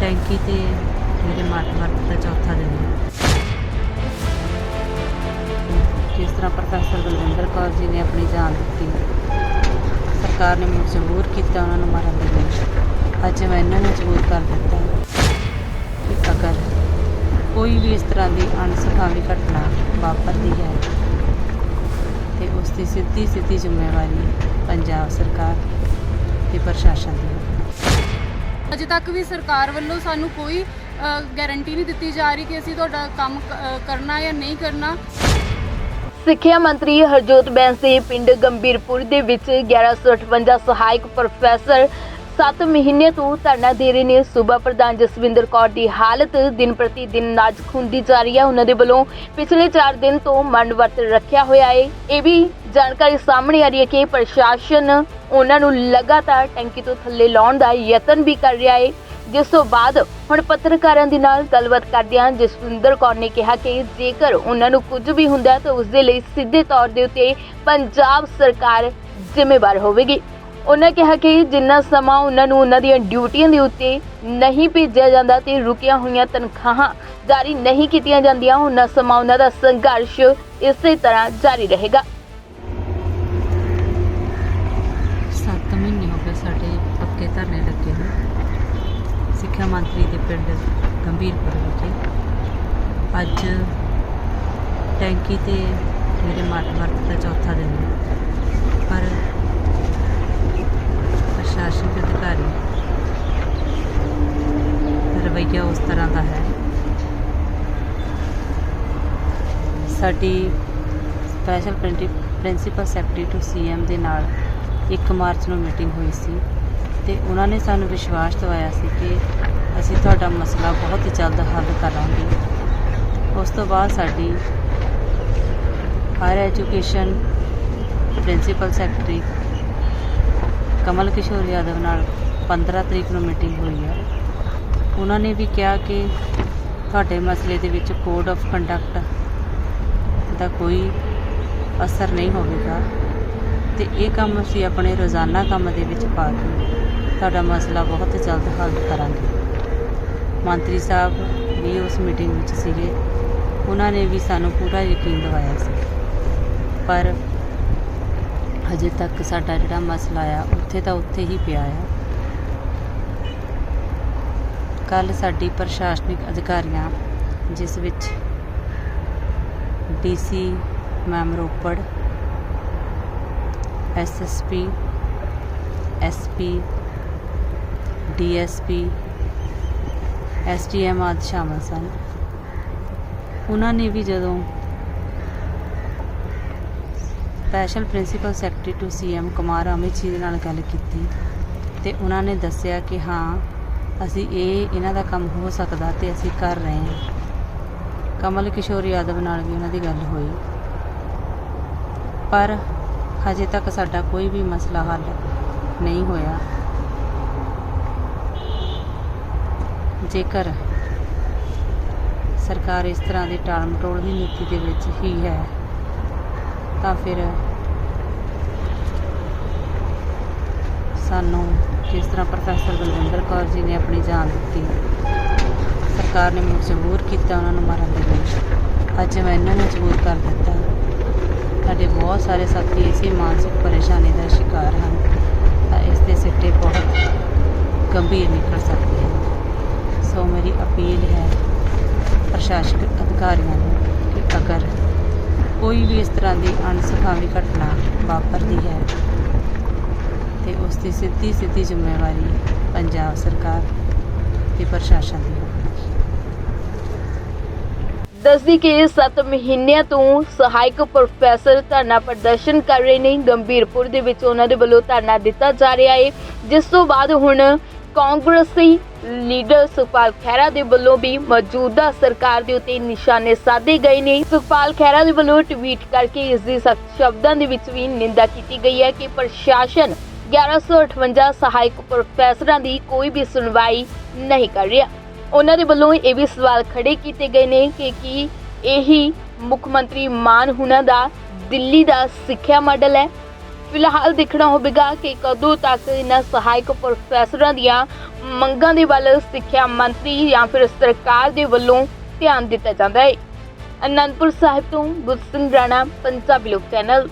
ਟੈਂਕੀ ਤੇ ਮੇਰੇ ਮੱਠ ਵਰਤ ਦਾ ਚੌਥਾ ਦਿਨ ਹੈ। ਜਿਸ ਤਰ੍ਹਾਂ ਪ੍ਰੋਫੈਸਰ ਬਲਵਿੰਦਰ ਕੌਰ ਜੀ ਨੇ ਆਪਣੀ ਜਾਨ ਦਿੱਤੀ? ਸਰਕਾਰ ਨੇ ਮਜਬੂਰ ਕੀਤਾ, ਉਹਨਾਂ ਨੂੰ ਮਾਰਨ ਦੇ ਲਈ। ਅੱਜ ਮੈਂ ਇਹਨਾਂ ਨੂੰ ਮਜਬੂਰ ਕਰ ਦਿੱਤਾ ਕਿ ਅਗਰ ਕੋਈ ਵੀ ਇਸ ਤਰ੍ਹਾਂ ਦੀ ਅਣਸਖਾਵੀ ਘਟਨਾ ਵਾਪਰਦੀ ਹੈ, ਤੇ ਉਸ ਦੀ ਸਿੱਧੀ ਸਿੱਧੀ ਜ਼ਿੰਮੇਵਾਰੀ ਪੰਜਾਬ ਸਰਕਾਰ ਤੇ ਪ੍ਰਸ਼ਾਸਨ ਦੀ ਹੈ। ਅਜੇ ਤੱਕ ਵੀ ਸਰਕਾਰ ਵੱਲੋਂ ਸਾਨੂੰ ਕੋਈ ਗਾਰੰਟੀ ਨਹੀਂ ਦਿੱਤੀ ਜਾ ਰਹੀ ਕਿ ਅਸੀਂ ਤੁਹਾਡਾ ਕੰਮ ਕਰਨਾ ਜਾਂ ਨਹੀਂ ਕਰਨਾ। ਸਿੱਖਿਆ ਮੰਤਰੀ ਹਰਜੋਤ ਬੈਂਸ ਪਿੰਡ ਗੰਭੀਰਪੁਰ ਦੇ ਵਿੱਚ 1158 ਸਹਾਇਕ ਪ੍ਰੋਫੈਸਰ 7 ਮਹੀਨੇ ਤੋਂ ਧਰਨਾ ਦੇ ਰਹੇ ਨੇ। ਸੂਬਾ ਪ੍ਰਧਾਨ ਜਸਵਿੰਦਰ ਕੌਰ ਦੀ ਹਾਲਤ ਦਿਨ ਪ੍ਰਤੀ ਦਿਨ ਨਾਜ਼ੁਕ ਹੁੰਦੀ ਜਾ ਰਹੀ ਹੈ। ਉਹਨਾਂ ਦੇ ਵੱਲੋਂ ਪਿਛਲੇ 4 ਦਿਨ ਤੋਂ ਮੰਡ ਵਰਤ ਰੱਖਿਆ ਹੋਇਆ ਹੈ। ਇਹ ਵੀ ਜਾਣਕਾਰੀ ਸਾਹਮਣੇ ਆ ਰਹੀ ਹੈ ਕਿ ਪ੍ਰਸ਼ਾਸਨ ਉਹਨਾਂ ਨੂੰ ਲਗਾਤਾਰ ਟੈਂਕੀ ਤੋਂ ਥੱਲੇ ਲਾਉਣ ਦਾ ਯਤਨ ਵੀ ਕਰ ਰਿਹਾ ਹੈ। ਜਿਸ ਤੋਂ ਬਾਅਦ ਹੁਣ ਪੱਤਰਕਾਰਾਂ ਦੇ ਨਾਲ ਗੱਲਬਾਤ ਕਰਦਿਆਂ ਜਸਵਿੰਦਰ ਕੌਰ ਨੇ ਕਿਹਾ ਕਿ ਜੇਕਰ ਉਹਨਾਂ ਨੂੰ ਕੁਝ ਵੀ ਹੁੰਦਾ ਤਾਂ ਉਸ ਦੇ ਲਈ ਸਿੱਧੇ ਤੌਰ ਦੇ ਉੱਤੇ ਪੰਜਾਬ ਸਰਕਾਰ ਜ਼ਿੰਮੇਵਾਰ ਹੋਵੇਗੀ। ਉਹਨਾਂ ਕਿਹਾ ਕਿ ਜਿੰਨਾ ਸਮਾਂ ਉਹਨਾਂ ਨੂੰ ਉਹਨਾਂ ਦੀਆਂ ਡਿਊਟੀਆਂ ਦੇ ਉੱਤੇ ਨਹੀਂ ਭੇਜਿਆ ਜਾਂਦਾ ਤੇ ਰੁਕੀਆਂ ਹੋਈਆਂ ਤਨਖਾਹਾਂ ਜਾਰੀ ਨਹੀਂ ਕੀਤੀਆਂ ਜਾਂਦੀਆਂ, ਉਹਨਾਂ ਸਮਾਂ ਉਹਨਾਂ ਦਾ ਸੰਘਰਸ਼ ਇਸੇ ਤਰ੍ਹਾਂ ਜਾਰੀ ਰਹੇਗਾ 7 ਮਹੀਨੇ ਹੋ ਗਏ ਸਾਡੇ ਪੱਕੇ ਧਰਨੇ ਲੱਗੇ ਨੇ ਸਿੱਖਿਆ ਮੰਤਰੀ ਦੇ ਪਿੰਡ ਗੰਭੀਰਪੁਰ ਵਿਖੇ ਅੱਜ ਟੈਂਕੀ ਤੇ ਮੇਰੇ ਮੱਠ ਵਰਤ ਦਾ ਚੌਥਾ ਦਿਨ ਹੈ। ਪਰ ਪ੍ਰਸ਼ਾਸਨਿਕ ਅਧਿਕਾਰੀ ਦਾ ਰਵੱਈਆ ਉਸ ਤਰ੍ਹਾਂ ਦਾ ਹੈ। ਸਾਡੀ special principal secretary to CM ਦੇ ਨਾਲ 1 ਮਾਰਚ ਨੂੰ ਮੀਟਿੰਗ ਹੋਈ ਸੀ। ਤੇ ਉਹਨਾਂ ਨੇ ਸਾਨੂੰ ਵਿਸ਼ਵਾਸ ਦਿਵਾਇਆ ਸੀ ਕਿ ਅਸੀਂ ਤੁਹਾਡਾ ਮਸਲਾ ਬਹੁਤ ਹੀ ਜਲਦ ਹੱਲ ਕਰਾਂਗੇ। ਉਸ ਤੋਂ ਬਾਅਦ ਸਾਡੀ higher education principal secretary Kamal Kishore Yadav ਨਾਲ 15 ਤਰੀਕ ਨੂੰ ਮੀਟਿੰਗ ਹੋਈ ਹੈ ਉਹਨਾਂ ਨੇ ਵੀ ਕਿਹਾ ਕਿ ਤੁਹਾਡੇ ਮਸਲੇ ਦੇ ਵਿੱਚ ਕੋਡ ਆਫ ਕੰਡਕਟ ਦਾ ਕੋਈ ਅਸਰ ਨਹੀਂ ਹੋਵੇਗਾ ਤੇ ਇਹ ਕੰਮ ਅਸੀਂ ਆਪਣੇ ਰੋਜ਼ਾਨਾ ਕੰਮ ਦੇ ਵਿੱਚ ਪਾ ਕੇ ਤੁਹਾਡਾ ਮਸਲਾ ਬਹੁਤ ਜਲਦ ਹੱਲ ਕਰਾਂਗੇ। ਮੰਤਰੀ ਸਾਹਿਬ ਵੀ ਉਸ ਮੀਟਿੰਗ ਵਿੱਚ ਸੀਗੇ। ਉਹਨਾਂ ਨੇ ਵੀ ਸਾਨੂੰ ਪੂਰਾ ਯਕੀਨ ਦਿਵਾਇਆ ਸੀ। ਪਰ ਹਜੇ ਤੱਕ ਸਾਡਾ ਜਿਹੜਾ ਮਸਲਾ ਆ, ਉੱਥੇ ਤਾਂ ਉੱਥੇ ਹੀ ਪਿਆ ਆ। ਕੱਲ ਸਾਡੀ ਪ੍ਰਸ਼ਾਸਨਿਕ ਅਧਿਕਾਰੀਆਂ, ਜਿਸ ਵਿੱਚ DC ma'am Ropar SSP SP DSP, SDM ਆਦਿ ਸ਼ਾਮਲ ਸਨ। ਉਹਨਾਂ ਨੇ ਵੀ ਜਦੋਂ special principal secretary to CM Kumar Amit ji ਦੇ ਨਾਲ ਗੱਲ ਕੀਤੀ ਤੇ ਉਹਨਾਂ ਨੇ ਦੱਸਿਆ ਕਿ ਹਾਂ, ਅਸੀਂ ਇਹ, ਇਹਨਾਂ ਦਾ ਕੰਮ ਹੋ ਸਕਦਾ ਤੇ ਅਸੀਂ ਕਰ ਰਹੇ ਹਾਂ। ਕਮਲ ਕਿਸ਼ੋਰ ਯਾਦਵ ਨਾਲ ਵੀ ਉਹਨਾਂ ਦੀ ਗੱਲ ਹੋਈ। ਪਰ ਹਜੇ ਤੱਕ ਸਾਡਾ ਕੋਈ ਵੀ ਮਸਲਾ ਹੱਲ ਨਹੀਂ ਹੋਇਆ। ਜੇਕਰ ਸਰਕਾਰ ਇਸ ਤਰ੍ਹਾਂ ਦੀ ਟਾਲ ਮਟੋਲ ਦੀ ਨੀਤੀ ਦੇ ਵਿੱਚ ਹੀ ਹੈ, ਤਾਂ ਫਿਰ ਸਾਨੂੰ ਜਿਸ ਤਰ੍ਹਾਂ ਪ੍ਰੋਫੈਸਰ ਬਲਵਿੰਦਰ ਕੌਰ ਜੀ ਨੇ ਆਪਣੀ ਜਾਨ ਦਿੱਤੀ? ਸਰਕਾਰ ਨੇ ਮਜਬੂਰ ਕੀਤਾ ਉਹਨਾਂ ਨੂੰ ਮਾਰਨ ਦੇ ਲਈ। ਅੱਜ ਮੈਂ ਇਹਨਾਂ ਨੂੰ ਮਜਬੂਰ ਕਰ ਦਿੱਤਾ। ਸਾਡੇ ਬਹੁਤ ਸਾਰੇ ਸਾਥੀ ਇਸੇ ਮਾਨਸਿਕ ਪਰੇਸ਼ਾਨੀ ਦਾ ਸ਼ਿਕਾਰ ਹਨ, ਤਾਂ ਇਸ ਦੇ ਸਿੱਟੇ ਬਹੁਤ ਗੰਭੀਰ ਨਿਕਲ ਸਕਦੇ ਹਨ ਮੇਰੀ ਅਪੀਲ ਹੈ ਪ੍ਰਸ਼ਾਸਕ ਅਧਿਕਾਰੀਆਂ ਨੂੰ ਕਿ ਅਗਰ ਕੋਈ ਵੀ ਇਸ ਤਰ੍ਹਾਂ ਦੀ ਅਣਸੁਖਾਵੀ ਘਟਨਾ ਵਾਪਰਦੀ ਹੈ ਤੇ ਉਸ ਦੀ ਸਿੱਧੀ ਸਿੱਧੀ ਜ਼ਿੰਮੇਵਾਰੀ ਪੰਜਾਬ ਸਰਕਾਰ ਤੇ ਪ੍ਰਸ਼ਾਸਨ ਦੀ ਦੱਸਦੀ ਕਿ 7 ਮਹੀਨਿਆਂ ਤੋਂ ਸਹਾਇਕ ਪ੍ਰੋਫੈਸਰ ਧਰਨਾ ਪ੍ਰਦਰਸ਼ਨ ਕਰ ਰਹੇ ਨੇ। ਗੰਭੀਰਪੁਰ ਦੇ ਵਿੱਚ ਉਹਨਾਂ ਦੇ ਵੱਲੋਂ ਧਰਨਾ ਦਿੱਤਾ ਜਾ ਰਿਹਾ ਹੈ। ਜਿਸ ਤੋਂ ਬਾਅਦ ਹੁਣ ਕਾਂਗਰਸੀ ਲੀਡਰ ਸੁਖਪਾਲ ਖਹਿਰਾ ਦੇ ਵੱਲੋਂ ਵੀ ਮੌਜੂਦਾ ਸਰਕਾਰ ਦੇ ਉੱਤੇ ਨਿਸ਼ਾਨੇ ਸਾਧੇ ਗਏ ਨੇ। ਸੁਖਪਾਲ ਖਹਿਰਾ ਦੇ ਵੱਲੋਂ ਟਵੀਟ ਕਰਕੇ ਇਸ ਦੀ ਸਖਤ ਸ਼ਬਦਾਂ ਦੇ ਵਿੱਚ ਵੀ ਨਿੰਦਾ ਕੀਤੀ ਗਈ ਹੈ ਕਿ ਪ੍ਰਸ਼ਾਸਨ 1158 ਸਹਾਇਕ ਪ੍ਰੋਫੈਸਰਾਂ ਦੀ ਕੋਈ ਵੀ ਸੁਣਵਾਈ ਨਹੀਂ ਕਰ ਰਿਹਾ। ਉਹਨਾਂ ਦੇ ਵੱਲੋਂ ਇਹ ਵੀ ਸਵਾਲ ਖੜੇ ਕੀਤੇ ਗਏ ਨੇ ਕਿ ਕੀ ਇਹੀ ਮੁੱਖ ਮੰਤਰੀ ਮਾਨ ਹੁਣਾਂ ਦਾ ਦਿੱਲੀ ਦਾ ਸਿੱਖਿਆ ਮਾਡਲ ਹੈ? ਫਿਲਹਾਲ ਦੇਖਣਾ ਹੋਵੇਗਾ ਕਿ ਕਦੋਂ ਤੱਕ ਇਹਨਾਂ ਸਹਾਇਕ ਪ੍ਰੋਫੈਸਰਾਂ ਦੀਆਂ ਮੰਗਾਂ ਦੇ ਵੱਲ ਸਿੱਖਿਆ ਮੰਤਰੀ ਜਾਂ ਫਿਰ ਸਰਕਾਰ ਦੇ ਵੱਲੋਂ ਧਿਆਨ ਦਿੱਤਾ ਜਾਂਦਾ ਹੈ। ਅਨੰਦਪੁਰ ਸਾਹਿਬ ਤੋਂ ਗੁਰਸਿੰਘ ਰਾਣਾ, ਪੰਜਾਬੀ ਲੋਕ ਚੈਨਲ।